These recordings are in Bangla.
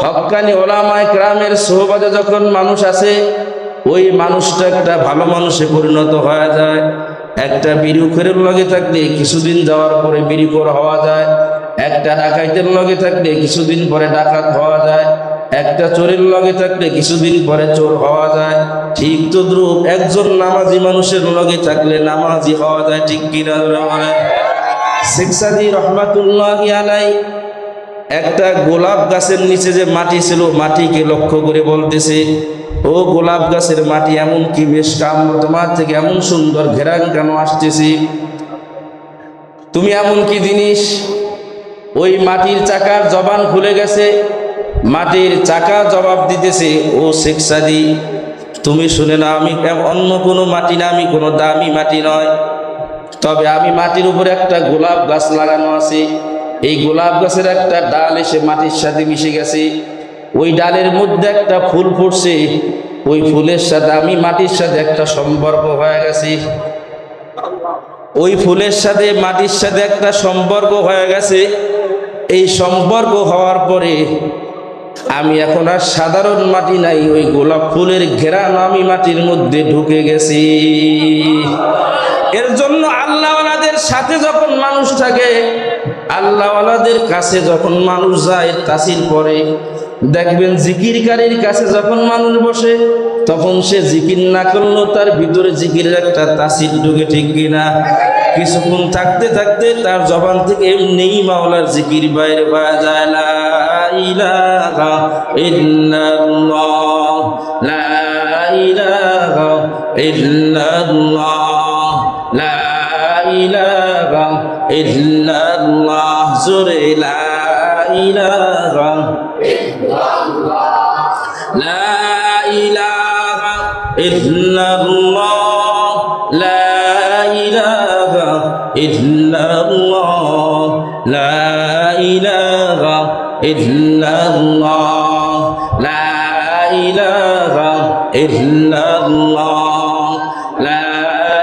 হকানি ওলামায় গ্রামের সোহবাদে যখন মানুষ আসে, ওই মানুষটা একটা ভালো মানুষে পরিণত হয়ে যায়। একটা বিরুখের লগে থাকলে কিছুদিন যাওয়ার পরে বিরিকর হওয়া যায়। একটা ডাকাইতের লগে থাকলে কিছুদিন পরে ডাকাত হওয়া যায়। একটা চোরের লগে থাকলে কিছুদিন পরে চোর হওয়া যায়। ঠিক তো দ্রুপ একজন নামাজি মানুষের লগে থাকলে নামাজি হওয়া যায়, ঠিক কিনা? সাদি রহমাতুল্লাহ আলাই একটা গোলাপ গাছের নিচে যে মাটি ছিল, মাটিকে লক্ষ্য করে বলতেছে, ও গোলাপ গাছের মাটি এমন কি বেশ কাম তোমার থেকে এমন সুন্দর ঘেরান কেন আসতেছি? তুমি এমন কি জিনিস? ওই মাটির চাকার জবান খুলে গেছে। মাটির চাকা জবাব দিতেছে, ও শেখ সাদি, তুমি শুনে না আমি অন্য কোনো মাটি না, আমি কোনো দামি মাটি নয়। তবে আমি মাটির উপরে একটা গোলাপ গাছ লাগানো আছে। এই গোলাপ গাছের একটা ডাল এসে মাটির সাথে মিশে গেছে। ওই ডালের মধ্যে একটা ফুল ফুটছে ওই ফুলের সাথে আমি মাটির সাথে একটা সম্পর্ক হয়ে গেছি। ওই ফুলের সাথে মাটির সাথে একটা সম্পর্ক হয়ে গেছে। এই সম্পর্ক হওয়ার পরে আমি এখন আর সাধারণ মাটি নাই, ওই গোলাপ ফুলের ঘেরানো আমি মাটির মধ্যে ঢুকে গেছি। এর জন্য আল্লাহওয়ালাদের সাথে যখন মানুষ থাকে আল্লাহওয়ালাদের কাছে যখন মানুষ যায় তাসির পরে, দেখবেন জিকিরকারীর কাছে যখন মানুষ বসে, তখন সে জিকির না করলেও তার ভিতরে জিকিরের একটা তাসির ঢুকে ঠিক কিনা। কিছুক্ষণ থাকতে থাকতে তার জবান থেকে এমনিই মাওলার জিকির বাইরে যায় না ইল্লাল্লাহ, জোরে লা ইলাহা। ইল্লাল্লাহ লা ইলাহা ইল্লাল্লাহ, লা ইলাহা ইল্লাল্লাহ, লা ইলাহা ইল্লাল্লাহ, লা ইলাহা ইল্লাল্লাহ।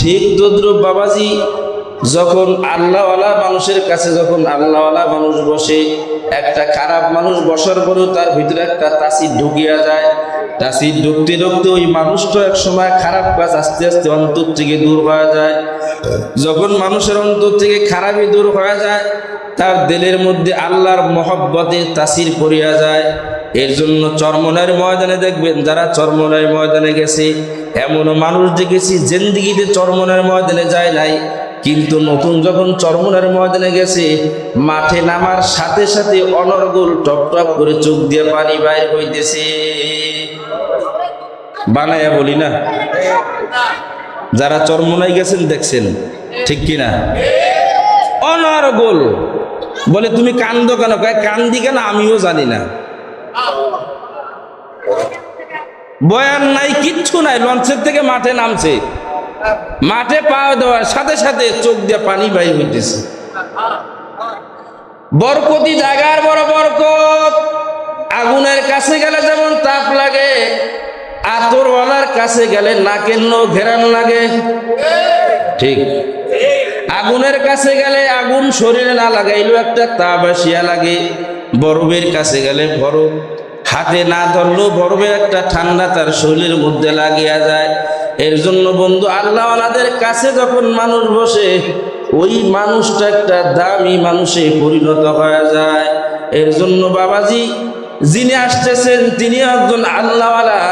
ঠিক তদ্রুপ বাবাজি যখন আল্লাহওয়ালা মানুষের কাছে যখন আল্লাহওয়ালা মানুষ বসে, একটা খারাপ মানুষ বসার পরেও তার ভিতরে একটা তাসির ঢুকিয়া যায়। তাসির ঢুকতে ঢুকতে ওই মানুষটা এক সময় খারাপ কাজ আস্তে আস্তে অন্তর থেকে দূর হয়ে যায়। যখন মানুষের অন্তর থেকে খারাপই দূর হয়ে যায়, তার দিলের মধ্যে আল্লাহর মহব্বতের তাসির পড়িয়া যায়। এর জন্য চরমনের ময়দানে দেখবেন, যারা চরমনের ময়দানে গেছে এমনও মানুষ দেখেছি, জেন্দিগিতে চরমনের ময়দানে যায় নাই। কিন্তু নতুন যখন চরমনের ময়দানে গেছে, মাঠে নামার সাথে সাথে অনর্গল টপ টপ করে চোখ দিয়ে পানি বাইর হইতেছে। বানায়া বলি না? যারা চরমনায় গেছেন দেখছেন, ঠিক কিনা? অনর্গল। বলে, তুমি কান্দো কেন? কান্দি কেন? আমিও জানি না। বয়ান নাই, কিচ্ছু নাই, লঞ্চের থেকে মাঠে নামছে। মাঠে পা দেওয়ার সাথে সাথে চোখ দিয়ে পানি বাই হইতেছে। বরকতি জাগার বড় বরকত। আগুনের কাছে গেলে যেমন তাপ লাগে, আতরওয়ালার কাছে গেলে নাকের নো ঘেরান লাগে। ঠিক। আগুনের কাছে গেলে আগুন শরীরে না লাগাইলেও একটা তাপ আসিয়া লাগে। বরফের কাছে গেলে বরফ। হাতে না ধরলেও বরফে একটা ঠান্ডা তার শরীরের মধ্যে লাগিয়া যায়। এর জন্য বন্ধু আল্লাহ আল্লাহদের কাছে যখন মানুষ বসে, ওই মানুষটা একটা দামি মানুষে পরিণত হয়ে যায়। এর জন্য বাবাজি, যিনি আসতেছেন তিনি একজন আল্লাহওয়ালা।